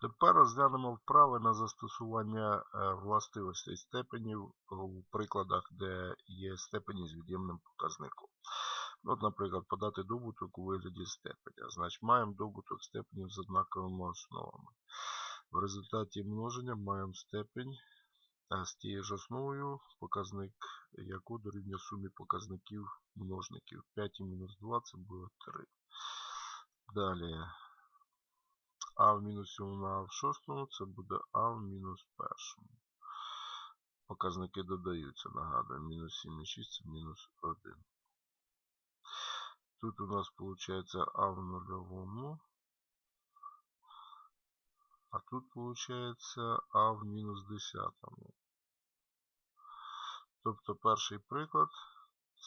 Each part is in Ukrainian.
Тепер розглянемо вправи на застосування е, властивостей степенів у прикладах, де є степені з від'ємним показником. От, наприклад, подати добуток у вигляді степеня. Значить, маємо добуток степенів з однаковими основами. В результаті множення маємо степень е, з тією ж основою, показник яку дорівнює сумі показників множників. 5 і мінус 2 це буде 3. Далі. А в мінус 7 на А в шостому це буде А в мінус першому. Показники додаються, нагадую, мінус 7 і 6 це мінус 1. Тут у нас виходить А в нульовому. А тут виходить А в мінус 10. Тобто перший приклад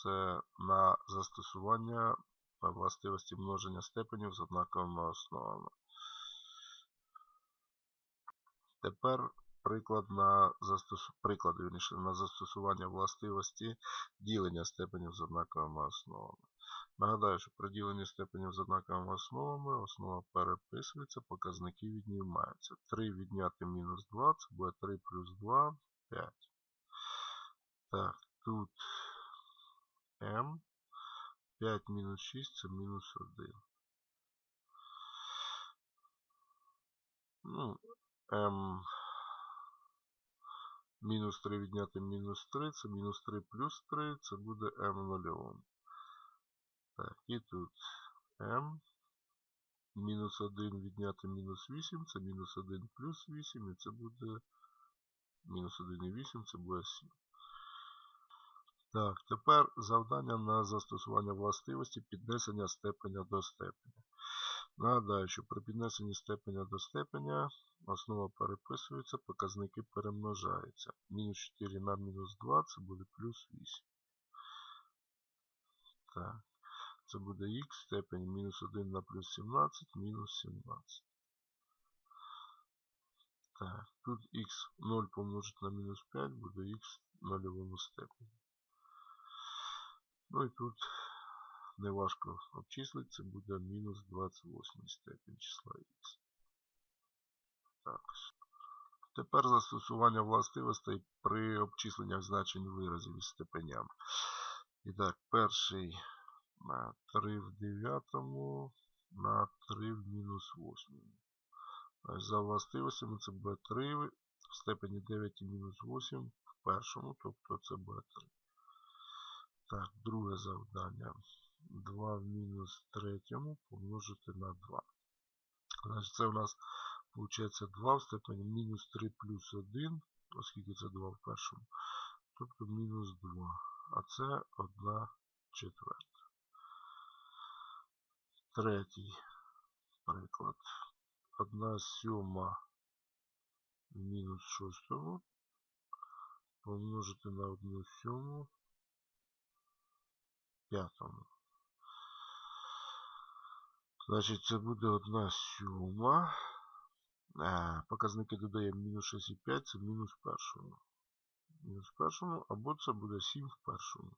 це на застосування властивості множення степенів з однаковими основами. Тепер приклад на застосу... приклад, вірніше, на застосування властивості ділення степенів з однаковими основами. Нагадаю, що при діленні степенів з однаковими основами основа переписується, показники віднімаються. 3 відняти мінус 2, це буде 3 плюс 2, 5. Так, тут m. 5 мінус 6 це мінус 1. Ну, m мінус 3 відняти мінус 3, це мінус 3 плюс 3, це буде m нульовим. Так, і тут m. Мінус 1 відняти мінус 8, це мінус 1 плюс 8, і це буде мінус 1 і 8, це буде 7. Так, тепер завдання на застосування властивості піднесення степеня до степеня. Нагадаю, що при піднесенні степеня до степеня основа переписується, показники перемножаються. Мінус 4 на мінус 2 це буде плюс 8. Так. Це буде х степень мінус 1 на плюс 17, мінус 17. Так, тут х 0 помножити на мінус 5 буде х в нульовому степені. Ну і тут неважко обчислити, це буде мінус 28 степень числа х. Так. Тепер застосування властивостей при обчисленнях значень виразів із степенями. І так, перший на 3 в 9 на 3 в мінус 8. За властивостями це буде 3 в степені 9 і мінус 8 в першому, тобто це буде 3. Так, друге завдання. 2 в мінус третьому помножити на 2. Значить, це у нас виходить 2 в степені мінус 3 плюс 1, оскільки це 2 в першому. Тобто мінус 2. А це 1 четверта. Третій приклад. 1 сьома мінус шостому помножити на 1 сьому п'ятому. Значить, це буде 1 сьома. Е, показники додаємо мінус 6,5, це мінус першому. Мінус першому, або це буде 7 в першому.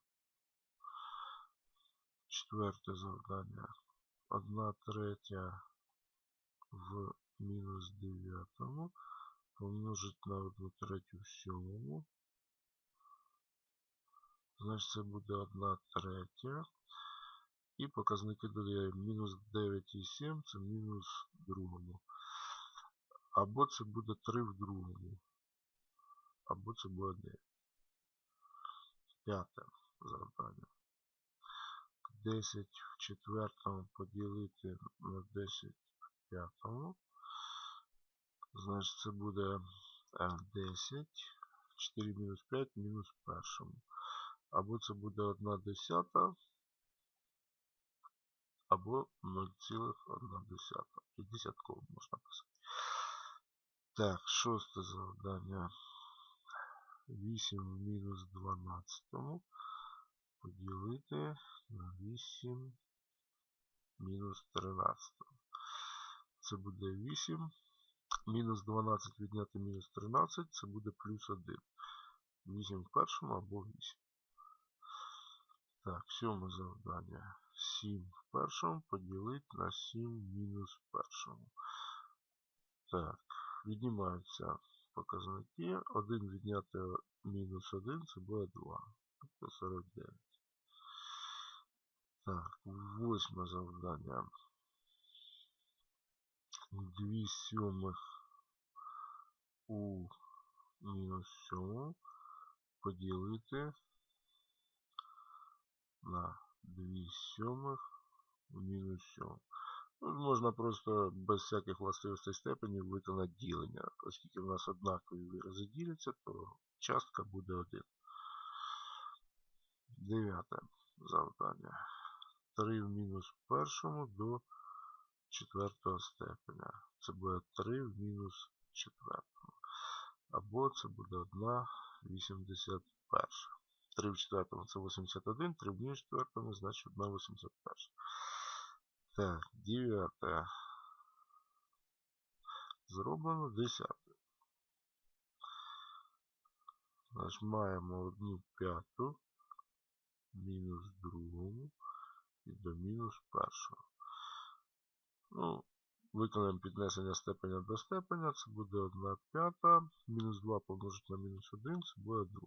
Четверте завдання. 1 третя в мінус 9 помножити на 1 третю в сьомому. Значить, це буде 1 третя. І показники додаємо мінус 9,7, це мінус другому. Або це буде 3 в другому. Або це буде 9. П'яте завдання. 10 в четвертому поділити на 10 в п'ятому. Значить, це буде 10. 4 мінус 5 мінус першому. Або це буде 1 десята, або 0,1 десята. І можна писати. Так, шосте завдання. 8 в мінус 12 поділити на 8 мінус 13. Це буде 8. Мінус 12 відняти мінус 13, це буде плюс 1. 8 в першому або 8. Так, сьоме завдання. 7 в першому поділити на 7 мінус першому. Так, віднімаються показники. 1 відняти мінус 1 це буде 2. Тобто 49. Так, восьме завдання. 2 сьомих у мінус 7 поділити на 2 сьомих мінус 7. Тут можна просто без всяких властивостей степенів виконати ділення. Оскільки в нас однакові вирази діляться, то частка буде 1. Дев'яте завдання. 3 в мінус першому до четвертого степеня. Це буде 3 в мінус четвертому. Або це буде 1 81. 3 в четвертому це 81, 3 в мінус четвертому, значить 1 81. Так, дев'яте. Зроблено десяте. Значить, маємо одну п'яту мінус другому і до мінус першого. Ну, виконаємо піднесення степеня до степеня, це буде 1 п'ята. Мінус 2 помножити на мінус 1, це буде 2.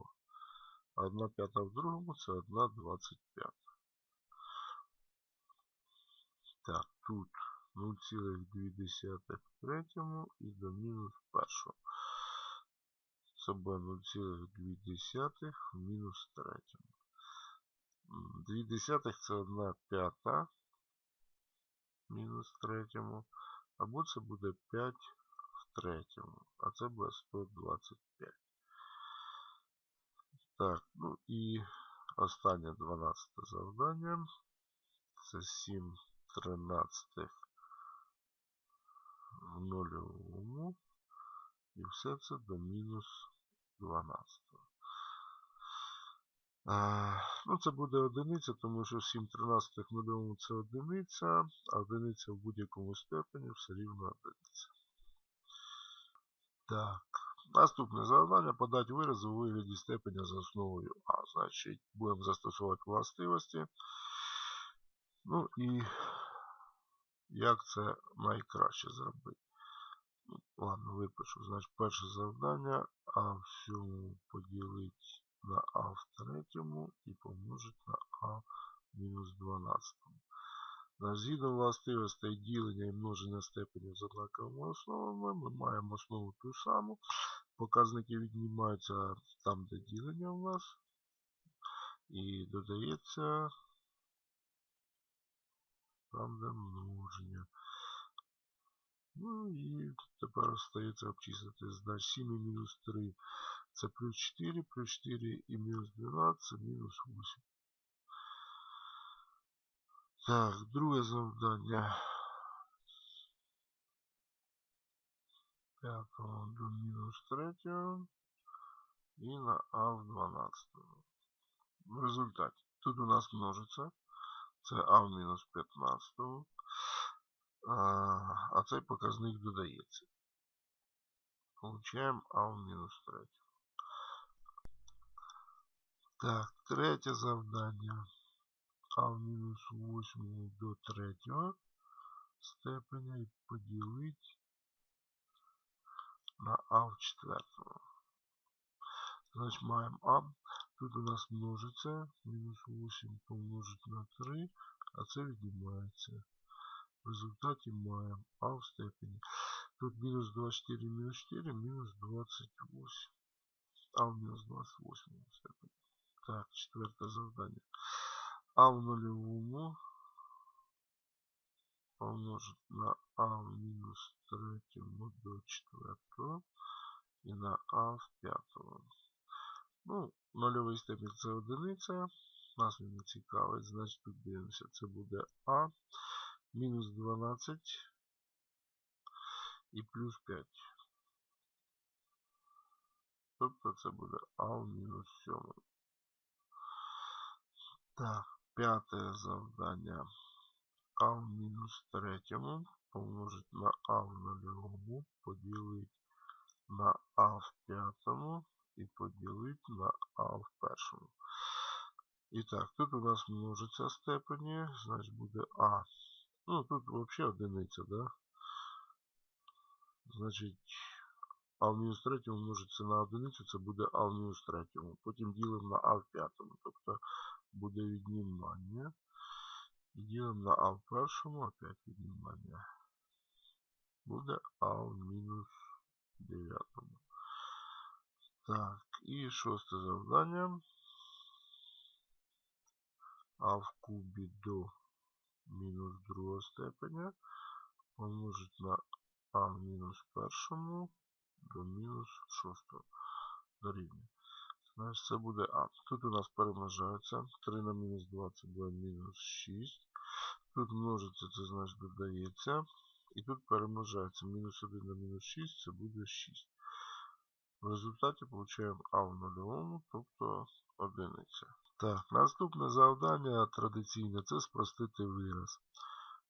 А 1 п'ята в другому це 1 25. Так, тут 0,2 в третьому і до мінус першого. Це буде 0,2 в мінус третьому. 2 десятих це 1 п'ята мінус третьому. Або це буде 5 в третьому. А це буде 125. Так, ну і останнє 12 завдання. Це 7 тринадцятих в нульовому. І все це до мінус 12. А, ну, це буде одиниця, тому що 7 тринадцятих в нульовому це одиниця, а одиниця в будь-якому степені все рівно одиниця. Так. Наступне завдання подати вирази у вигляді степеня за основою А. Значить, будемо застосовувати властивості. Ну і як це найкраще зробити. Ну, ладно, випишу. Значить, перше завдання А в сьому поділити на А в третьому і помножити на А мінус 12. Згідно властивостей ділення і множення степенів з однаковими основами, ми маємо основу ту саму. Показники віднімаються там, де ділення у нас. І додається там, де множення. Ну і тепер остається обчислити. Значить 7 і мінус 3 це плюс 4, плюс 4 і мінус 12 це мінус 8. Так, друге завдання. 5 до мінус 3 і на А в 12. В результаті тут у нас множиться. Це А в мінус 15. А, цей показник додається. Получаємо А в мінус 3. Так, третє завдання. А в мінус 8 до 3 степеня і поділити на А в 4. Значить маємо А. Тут у нас множиться. Мінус 8 помножити на 3, а це віднімається. В результаті маємо А в степені. Тут мінус 24, мінус 4, мінус 28. А в мінус 28 степені. Так, четверте завдання. А в нульовому помножить на А в мінус третьому до четвертого і на А в п'ятому. Ну, нульовий степень це одиниця. Нас він не цікавить, значить тут дивимося. Це буде А мінус 12 і плюс 5. Тобто це буде А в мінус 7. Так, п'яте завдання. А в мінус третьому помножить на А в нульовому, поділити на А в п'ятому і поділити на А в першому. І так, тут у нас множиться степені, значить буде А. Ну, тут взагалі одиниця, да? Значить, а в мінус третьому множиться на одиницю, це буде а в мінус третьому. Потім ділимо на а в п'ятому. Тобто буде віднімання. І ділимо на а в першому, опять віднімання. Буде а в мінус дев'ятому. Так, і шосте завдання. А в кубі до мінус другого степеня помножить на а в мінус першому до мінус шостого дорівнює. Значить, це буде А. Тут у нас перемножається. 3 на мінус 2 це буде мінус 6. Тут множиться, це значить додається. І тут перемножається. Мінус 1 на мінус 6 це буде 6. В результаті отримуємо А в нульовому, тобто одиниця. Так, наступне завдання традиційне це спростити вираз.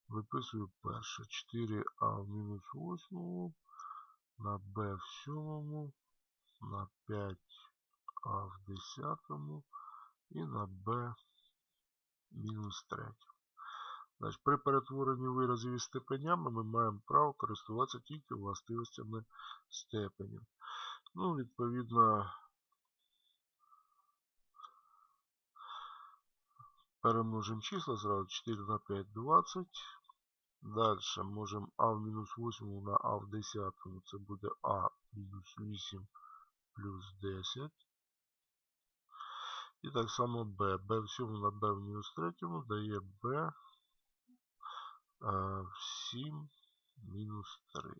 Виписую перше 4а в мінус 8 на b в 7 на 5а в 10 і на b мінус 3. Значить, При перетворенні виразів із степенями ми маємо право користуватися тільки властивостями степенів. Ну, відповідно, перемножимо числа зразу 4 на 5 20. Далі можемо а в мінус 8 на а в 10. Це буде а мінус 8 плюс 10. І так само b. b в 7 на b в мінус 3 дає b в 7 мінус 3.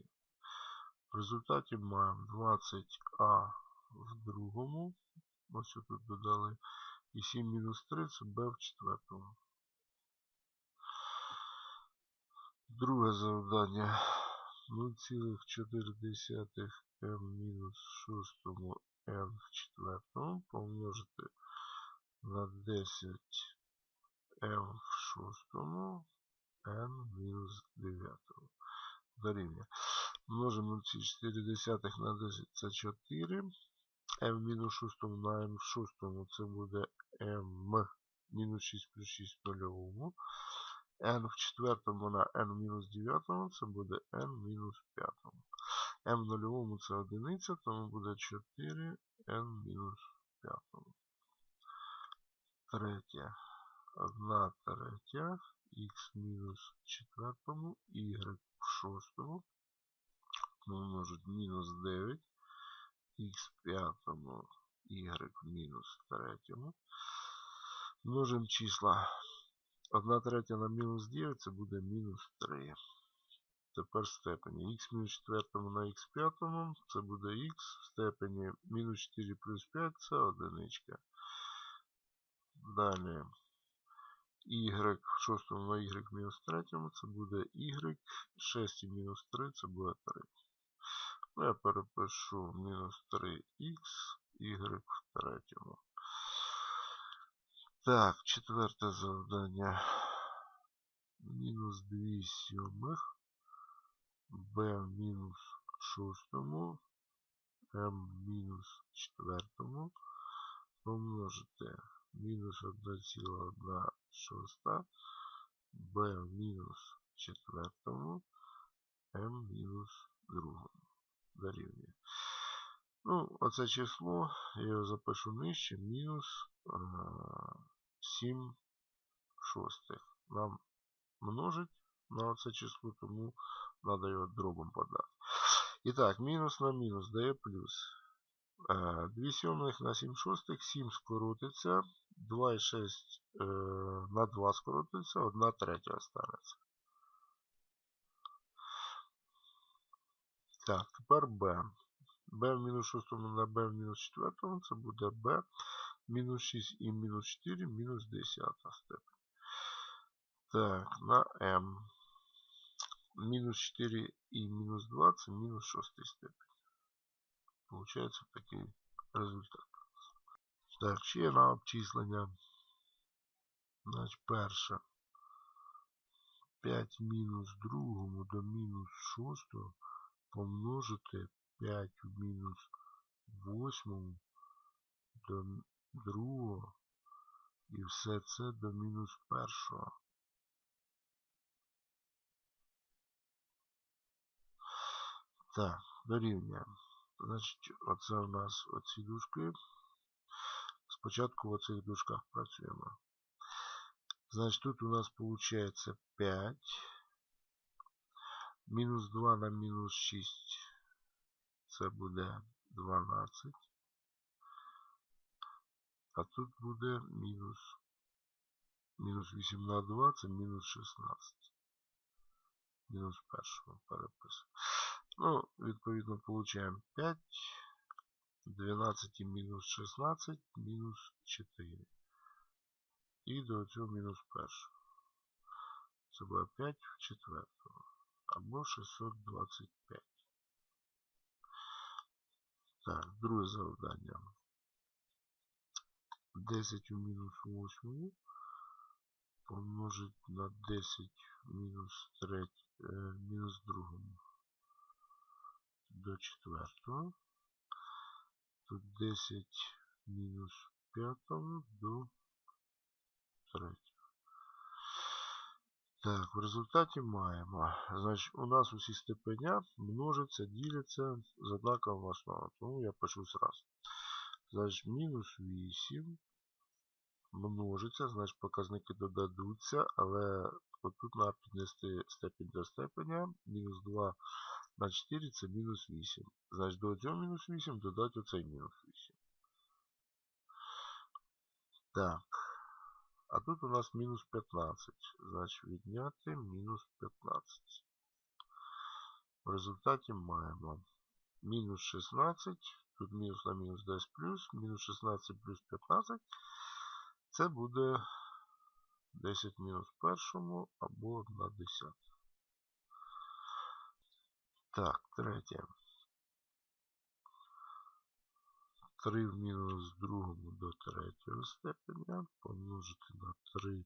В результаті маємо 20а в другому. Ось тут додали. І 7 мінус 3 це b в четвертому. Друге завдання 0,4 m мінус 6 n в четвертому помножити на 10 m в шостому n мінус 9 дорівнює. Множимо 0,4 на 10 це 4. m мінус 6 на m в шостому це буде m мінус 6 плюс 6 в нульовому n в четвертому на n мінус 9 це буде n мінус 5. m в нульовому це одиниця, тому буде 4 n в мінус 5. Третє. 1 третя х мінус 4, y в шостому помножить мінус 9, х в п'ятому, y в мінус третьому. Множимо числа 1 третя на мінус 9 це буде мінус 3. Тепер степені. х мінус 4 на х 5 це буде х в степені мінус 4 плюс 5 це одиничка. Далі y в 6 на y мінус 3 це буде y. 6 і мінус 3 це буде 3. Ну, я перепишу мінус 3х, y в третьому. Так, четверте завдання. Мінус 2 сьомих. b в мінус шостому. m в мінус четвертому. Помножити мінус 1,1 шоста. b в мінус четвертому. m в мінус другому. Дорівнює. Ну, оце число, я його запишу нижче, мінус 7 шостих. Нам множить на це число, тому треба його дробом подати. І так, мінус на мінус дає плюс. 2 сьомих на 7 шостих, 7 скоротиться, 2,6 е, на 2 скоротиться, 1 третя останеться. Так, тепер b b в мінус 6 на b в мінус 4 це буде b мінус 6 і мінус 4 мінус 10 степень. Так, на m. Мінус 4 і мінус 2 це мінус 6 степень. Получається такий результат. Так, ще на обчислення. Значить, перше. 5 мінус другому до мінус 6 помножити 5 в мінус 8 до другого і все це до мінус першого. Так, дорівнює. Значить, оце у нас оці дужки. Спочатку в оцих дужках працюємо. Значить, тут у нас виходить 5. Мінус 2 на мінус 6. Це буде 12. А тут буде мінус. Мінус 8 на 2 це мінус 16. Мінус першого перепису. Ну, відповідно, получаємо 5. 12 і мінус 16 мінус 4. І до цього мінус першого. Це буде 5 в четвертого. Або 625. Так, друге завдання. 10 у мінус 8 помножить на 10 мінус 3, е, мінус 2 до 4. Тут 10 мінус 5 до 3. Так, в результаті маємо. Значить, у нас усі степеня множаться, діляться з однаковою основою. Тому я пишу зразу. Значить, мінус 8 множиться, значить показники додадуться, але отут треба піднести степінь до степеня. Мінус 2 на 4 це мінус 8. Значить, до цього мінус 8 додати оцей мінус 8. Так. А тут у нас мінус 15. Значить, відняти мінус 15. В результаті маємо мінус 16. Тут мінус на мінус дасть плюс. Мінус 16 плюс 15. Це буде 10 мінус першому або 1 десята. Так, третє. 3 в мінус другому до третього степеня помножити на 3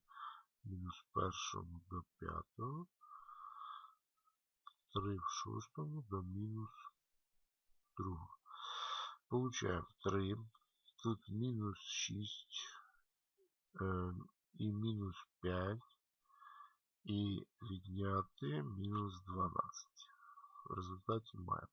мінус першому до п'ятого. 3 в шостому до мінус другого. Получаємо 3. Тут мінус 6 е, і мінус 5. І відняти мінус 12. В результаті маємо.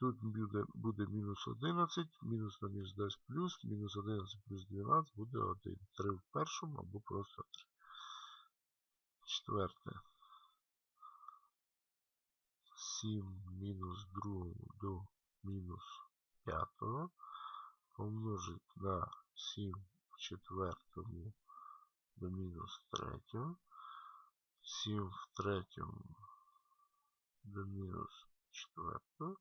Тут буде буде мінус 11, мінус на мінус дасть плюс, мінус 11 плюс 12 буде 1. 3 в першому або просто 3. Четверте. 7 мінус другому до мінус 5 помножить на 7 в четвертому до мінус 3. 7 в третьому до мінус 4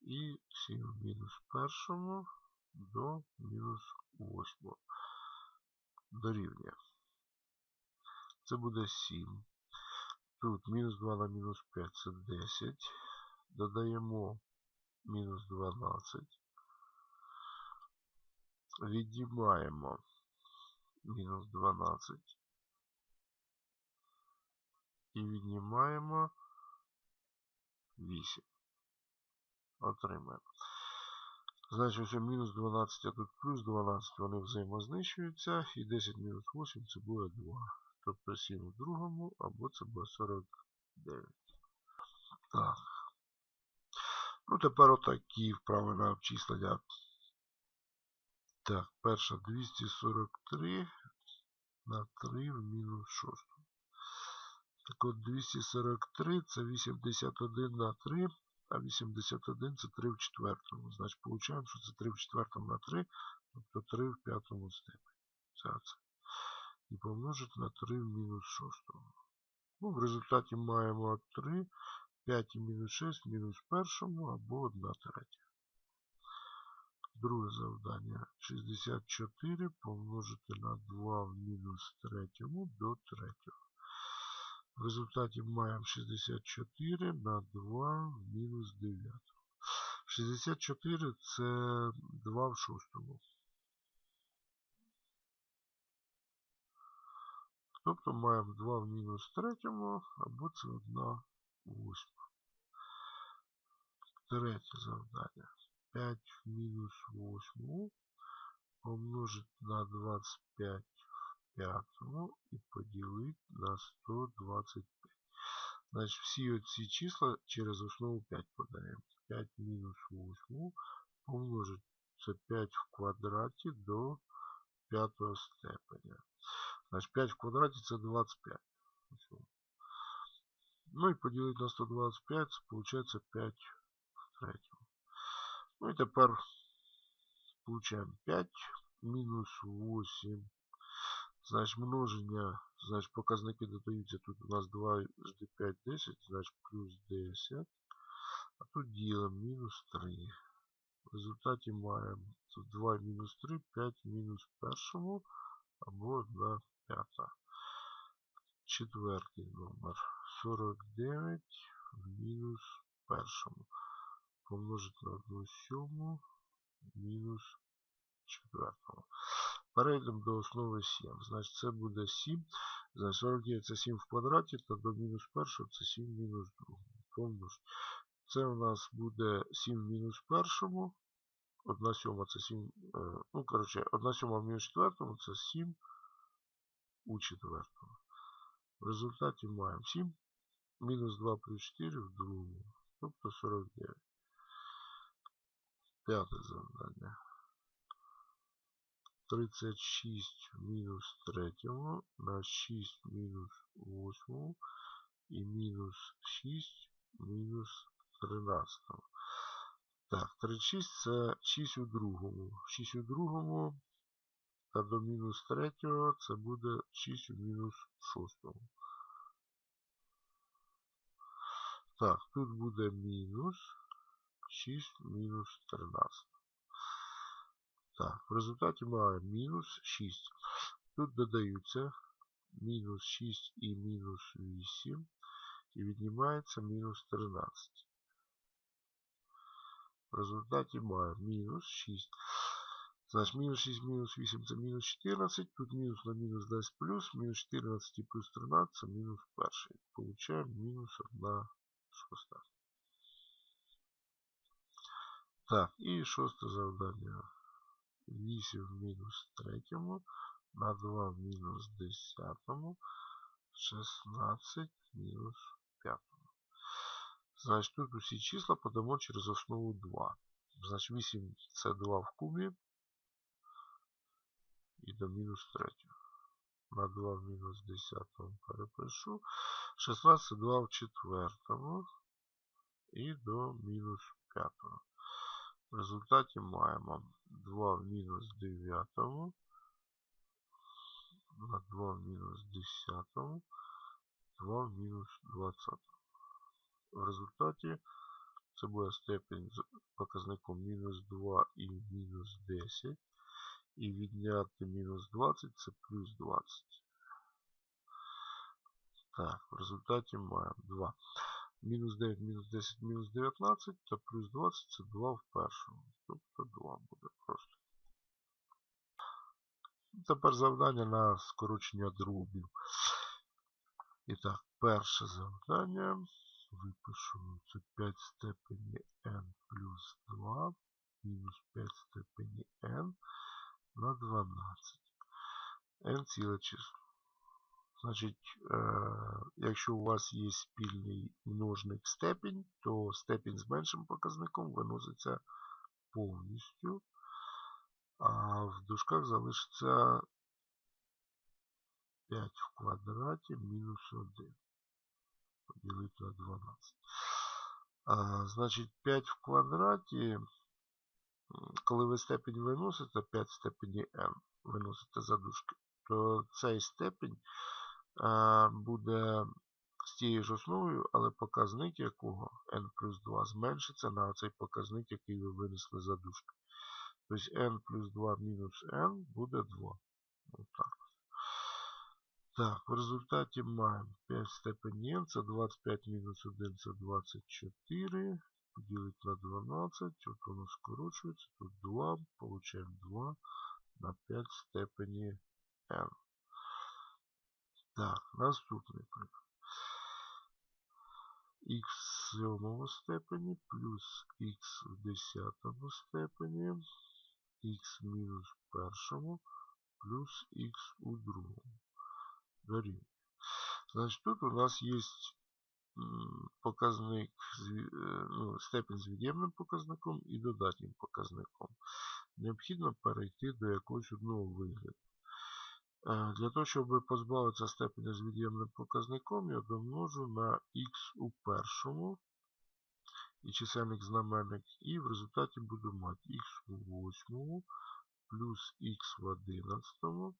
і 7 в мінус першому до мінус 8 дорівнює. Це буде 7. Тут мінус 2 на мінус 5 це 10. Додаємо мінус 12. Віднімаємо мінус 12. І віднімаємо 8. Отримаємо. Значить, ось мінус 12, а тут плюс 12, вони взаємознищуються. І 10 мінус 8 це буде 2. Тобто 7 у другому, або це буде 49. Так. Ну, тепер отакі вправи на обчислення. Так, перша 243 на 3 в мінус 6. Так от 243 це 81 на 3, а 81 це 3 в четвертому. Значить, получаємо, що це 3 в четвертому на 3, тобто 3 в п'ятому степені. Це це. І помножити на 3 в мінус 6. Ну, в результаті маємо 3, 5 і мінус 6 мінус першому або 1 третя. Друге завдання 64 помножити на 2 в мінус третьому до третього. В результаті маємо 64 на 2 в мінус 9. 64 це 2 в шостому. Тобто маємо 2 в мінус третьому, або це 1 восьма. Третє завдання. 5 в мінус 8 помножити на 25 в п'ятому і поділити на 125. Значить, всі оці числа через основу 5 подаємо. 5 мінус 8 помножить це 5 в квадраті до 5 степеня. Значить, 5 в квадраті це 25. Ну і поділити на 125, це виходить 5 в третьому. Ну і тепер получаємо 5 мінус 8. Значить, множення, значить, показники додаються. Тут у нас 2 жди 5, 10, значить плюс 10. А тут ділимо мінус 3. В результаті маємо тут 2 мінус 3, 5 мінус першому або 1 п'ята. Четвертий номер 49 в мінус першому. Помножити на 1 сьому мінус четвертому. Перейдемо до основи 7. Значить, це буде 7. Значить, 49 це 7 в квадраті, та до мінус першого це 7 в мінус другому. Помножити. Це у нас буде 7 в мінус першому. 1 сьома це 7. Ну, коротше, 1 сьома в мінус четвертому це 7 у четвертому. В результаті маємо 7 мінус 2 плюс 4 в другому. Тобто 49. П'яте завдання. 36 мінус 3 на 6 мінус 8 і мінус 6 мінус 13. Так, 36 це 6 у другому. 6 у другому та до мінус 3 це буде 6 у мінус 6. Так, тут буде мінус 6 мінус 13. Так, в результаті маємо мінус 6. Тут додаються мінус 6 і мінус 8. І віднімається мінус 13. В результаті маємо мінус 6. Значить, мінус 6 мінус 8 це мінус 14. Тут мінус на мінус дасть плюс. Мінус 14 і плюс 13 це мінус 1. Получаємо мінус 1 шоста. Так, і шосте завдання. 8 в мінус 3 на 2 в мінус 10, 16 мінус 5. Значить, тут усі числа подамо через основу 2. Значить, 8 це 2 в кубі і до мінус 3. На 2 в мінус 10 перепишу. 16 2 в четвертому і до мінус 5. В результаті маємо 2 в мінус 9 на 2 в мінус 10, 2 в мінус 20. В результаті це буде степень з показником мінус 2 і мінус 10. І відняти мінус 20 це плюс 20. Так, в результаті маємо 2. Мінус 9, мінус 10, мінус 19 та плюс 20 це 2 в першому. Тобто 2 буде просто. Тепер завдання на скорочення дробів. І так, перше завдання. Випишу це 5 степені n плюс 2 мінус 5 степені n на 12. n ціле число. Значить, е, якщо у вас є спільний множник степінь, то степінь з меншим показником виноситься повністю, а в дужках залишиться 5 в квадраті мінус 1. Поділити на 12. А, Значить, 5 в квадраті, коли ви степінь виносите, 5 в степені n виносите за дужки, то цей степінь буде з тією ж основою, але показник якого n плюс 2 зменшиться на цей показник, який ви винесли за дужки. Тобто n плюс 2 мінус n буде 2. Отак. Так, в результаті маємо 5 в степені n, це 25 мінус 1 це 24. Поділити на 12, от воно скорочується, тут 2, получаємо 2 на 5 степені n. Так, наступний приклад. х в сьомому степені плюс х в десятому степені, х мінус першому плюс х у другому. Дорівнює. Значить, тут у нас є показник, е, ну, степень з від'ємним показником і додатнім показником. Необхідно перейти до якогось одного вигляду. Для того, щоб позбавитися степеня з від'ємним показником, я домножу на х у першому і чисельник знаменник, і в результаті буду мати х у восьмому плюс х в одинадцятому.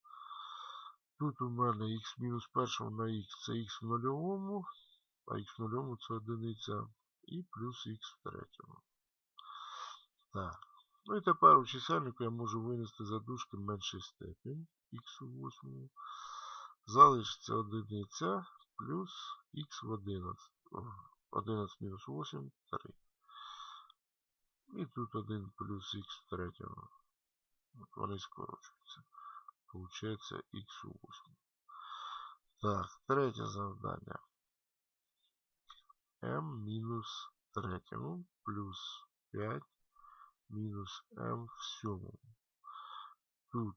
Тут у мене х мінус першому на х це х в нульовому, а х в нульовому це одиниця, і плюс х в третьому. Так. Ну і тепер у чисельнику я можу винести за дужки менший степінь х у восьмому. Залишиться одиниця плюс х в 11. О, 11 мінус 8 3. І тут 1 плюс х в третьому. От вони скорочуються. Получається х8. Так, третє завдання. m мінус третьому плюс 5 мінус m в сьомому. Тут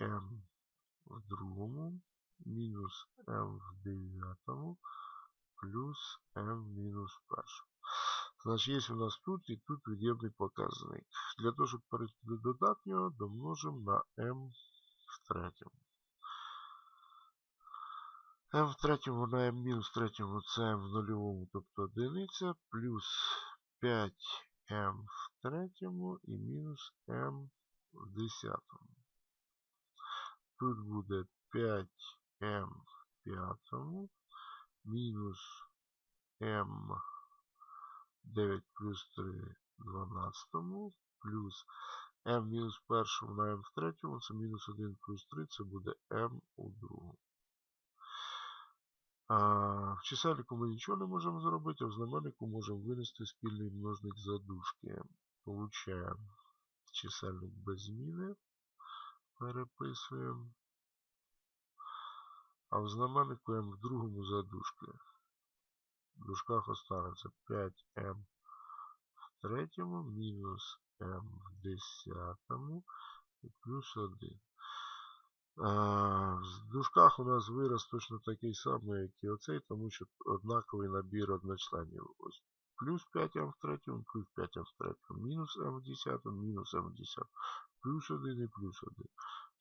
5m в другому мінус m в дев'ятому плюс m мінус першому. Значить, є у нас тут і тут від'ємний показник. Для того, щоб перейти до додатнього, домножимо на m в третьому. m в третьому на m мінус третьому це m в нульовому, тобто одиниця, плюс 5m в третьому і мінус m в десятому. Тут буде 5m в п'ятому, мінус m 9 плюс 3 в 12, плюс m мінус першому на m в третьому, це мінус 1 плюс 3, це буде m у другому. В чисельнику ми нічого не можемо зробити, а в знаменнику можемо винести спільний множник задушки. Получаємо чисельник без зміни. Переписуємо. А в знаменнику в другому задушки. В дужках останеться 5m в третьому, мінус m в десятому і плюс 1. В дужках у нас вираз точно такий самий, як і оцей, тому що однаковий набір одночленів. Ось плюс 5m в третьому, плюс 5m в третьому, мінус m в десятому, мінус m в десятому, плюс 1 і плюс 1.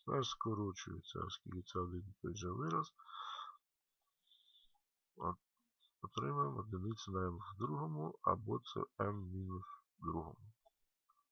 Знаєш, скорочується, оскільки це один і той же вираз. От, отримаємо одиницю на m в другому, або це m мінус другому.